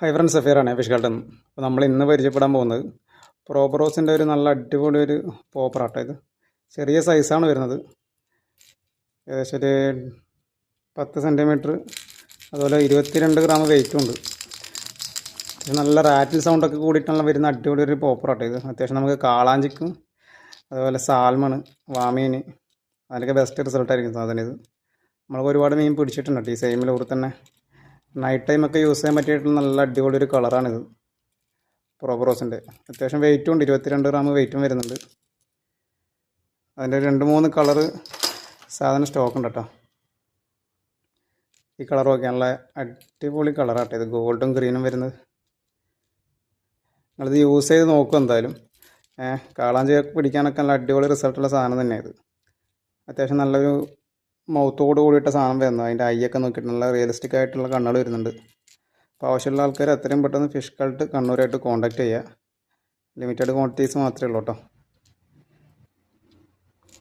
Hi friends സഫീറാണ് fish കാർട്ടിൽ നിന്ന് അപ്പോൾ നമ്മൾ ഇന്ന് പരിചയപ്പെടാൻ പോകുന്നത് പ്രോബറോസിന്റെ ഒരു നല്ല അടിപൊളി ഒരു പോപ്പറാട്ടോ ഇത്. ചെറിയ സൈസാണ് വരുന്നത്. ഏകദേശം ഒരു പത്ത് സെന്റിമീറ്റർ അതുപോലെ ഇരുപത്തിരണ്ട് ഗ്രാം വെയിറ്റും ഉണ്ട്. നല്ല റാറ്റിൽ സൗണ്ടൊക്കെ കൂടിയിട്ടുള്ള വരുന്ന അടിപൊളി ഒരു പോപ്പറാട്ടോ ഇത്. അത്യാവശ്യം നമുക്ക് കാളാഞ്ചിക്കും അതുപോലെ സാൽമണ് വാമീന് അതിലൊക്കെ ബെസ്റ്റ് റിസൾട്ടായിരിക്കും സാധനം ഇത്. നമ്മൾക്ക് ഒരുപാട് മീൻ പിടിച്ചിട്ടുണ്ട് ഈ സെയിമിലൂടെ തന്നെ നൈറ്റ് ടൈമൊക്കെ യൂസ് ചെയ്യാൻ പറ്റിയിട്ടുള്ള നല്ല അടിപൊളി ഒരു കളറാണിത് പ്രോബ്രോസിന്റെ അത്യാവശ്യം വെയിറ്റും ഉണ്ട്. ഇരുപത്തിരണ്ട് ഗ്രാം വെയിറ്റും വരുന്നുണ്ട്. അതിന്റെ രണ്ട് മൂന്ന് കളറ് സാധനം സ്റ്റോക്ക് ഉണ്ട് കേട്ടോ ഈ കളർ ഒക്കെ നല്ല അടിപൊളി കളറാട്ടോ ഇത്. ഗോൾഡും ഗ്രീനും വരുന്നത്. നിങ്ങളിത് യൂസ് ചെയ്ത് നോക്കും എന്തായാലും. കാളാഞ്ചിയൊക്കെ പിടിക്കാനൊക്കെ നല്ല അടിപൊളി റിസൾട്ടുള്ള സാധനം തന്നെയാണ് ഇത്. അത്യാവശ്യം നല്ലൊരു മൗത്തോട് കൂടിയിട്ട സാധനം വരുന്നത് അതിന്റെ ഐയൊക്കെ നോക്കിയിട്ട് നല്ല റിയലിസ്റ്റിക് ആയിട്ടുള്ള കണ്ണുകൾ വരുന്നുണ്ട്. അപ്പോൾ ആവശ്യമുള്ള ആൾക്കാർ എത്രയും പെട്ടെന്ന് ഫിഷ് കൾട്ട് കണ്ണൂരായിട്ട് കോൺടാക്റ്റ് ചെയ്യുക ലിമിറ്റഡ് ക്വാണ്ടിറ്റീസ് മാത്രമേ ഉള്ളൂ കേട്ടോ